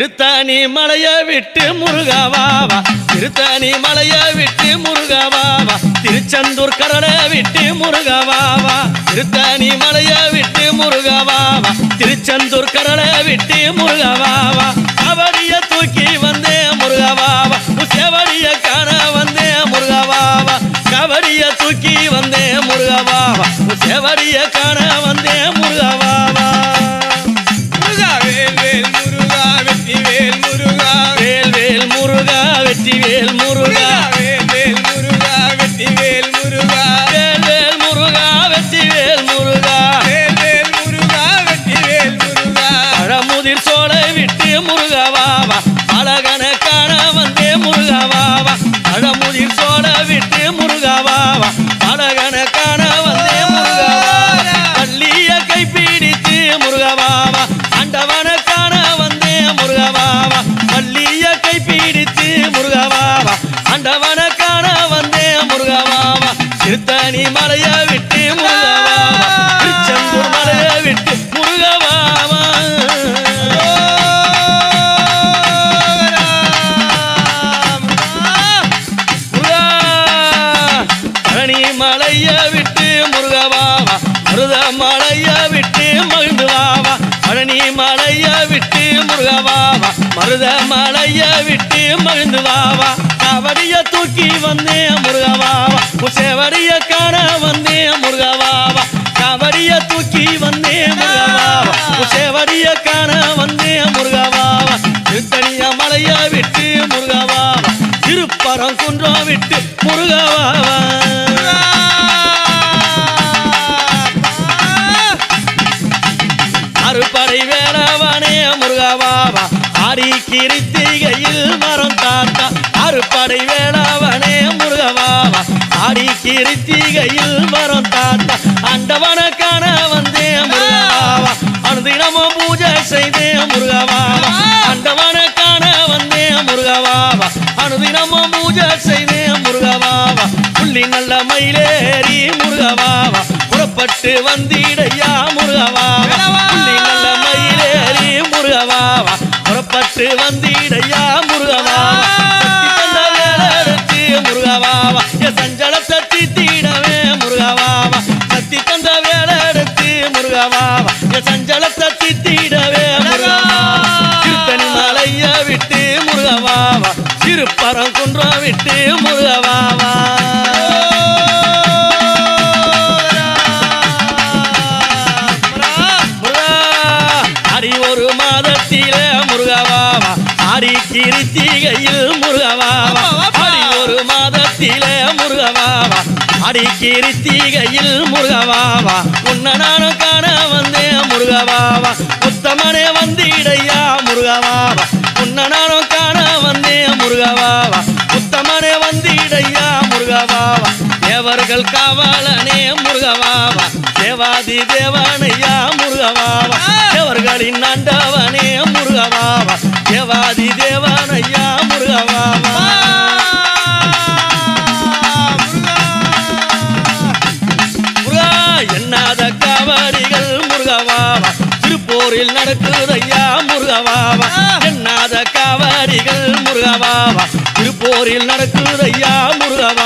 திருத்தணி மலைய விட்டு முருகாவாவா திருத்தணி மலைய விட்டு முருகாவாவா திருச்செந்தூர் கடலை விட்டு முருகாவாவா திருத்தணி மலைய விட்டு முருகாவாவா திருச்செந்தூர் கடலை விட்டு முருகாவாவா அவடிய தூக்கி வந்தே முருகாவாவா செவடிய காண வந்தே முருகாவாவா கவடிய தூக்கி வந்தே முருகாவாவா செவடிய காண வந்தே முருகாவாவா விட்டு முருகாவா அழகன காண வந்தே முருகாவா பள்ளிய கைப்பிடித்து முருகவாவா ஆண்டவன காண வந்தே முருகவாவா பள்ளிய கைப்பிடித்து முருகவாவா ஆண்டவன காண வந்தே முருகவாவா திருத்தணி மலைய விட்டு மருத மலைய விட்டு மகிழ்ந்து வாவா பழனி மலைய விட்டு முருகவாவா மருத மலைய விட்டு மகிழ்ந்து வாவா காவடிய தூக்கி வந்தேன் முருகவாவா உசேவடிய காண வந்தேன் முருகவாவா காவடிய தூக்கி வந்தேன் முருகவாவா உசேவடிய காண வந்தேன் முருகவாவா திருத்தணிய மலைய விட்டு முருகவாவா திருப்பரம் குன்றம் விட்டு முருகவாவா அறுப்பறை வேளவனே முருகவாவா? ஆடி கிருத்திகையில் மரம் தாத்தா. அறுபடை வேளவனே முருகவாவா? ஆடி கிருத்திகையில் மரம் தாத்தா. அண்டவனுக்கான வந்தே முருகவாவா? அனுதினமும் பூஜை செய்தே முருகவாவா? அண்டவனுக்கான வந்தே முருகவாவா? அனுதினமும் பூஜை செய்தே முருகவாவா? புள்ளி நல்ல மயிலேறி முருகவாவா? புறப்பட்டு வந்திடையா புறப்பட்டு வந்தீடையா முருகவா? சக்தி தந்த முருகவாவா என் சஞ்சலத்தை தீத்திடவே முருகவாவா சக்தி தந்த வேலெடுத்து முருகவாவா என் சஞ்சலத்தை தீத்திடவே முருகவாவா திருத்தணி மலைய விட்டு முருகவாவா திருப்பரம் குன்றம் விட்டு முருகவா? கிருத்திகையில் முருகவாவா அடி ஒரு மாதத்திலே முருகவாவா அடி கிருத்திகையில் முருகவாவா உன்ன நானும் காண வந்தேன் முருகவாவா உத்தமனே வந்திடையா முருகவாவா உன்ன நானும் காண வந்தேன் முருகவாவா உத்தமனே வந்திடையா முருகவாவா தேவர்கள் காவலனே முருகவாவா தேவாதி தேவனையா முருகவாவா தேவர்களின் ஆண்டவனே போரில் நடக்குதையா முருகவாவா? என்னாத காவாரிகள் முருகவாவா? திருப்போரில் நடக்குதையா முருகவா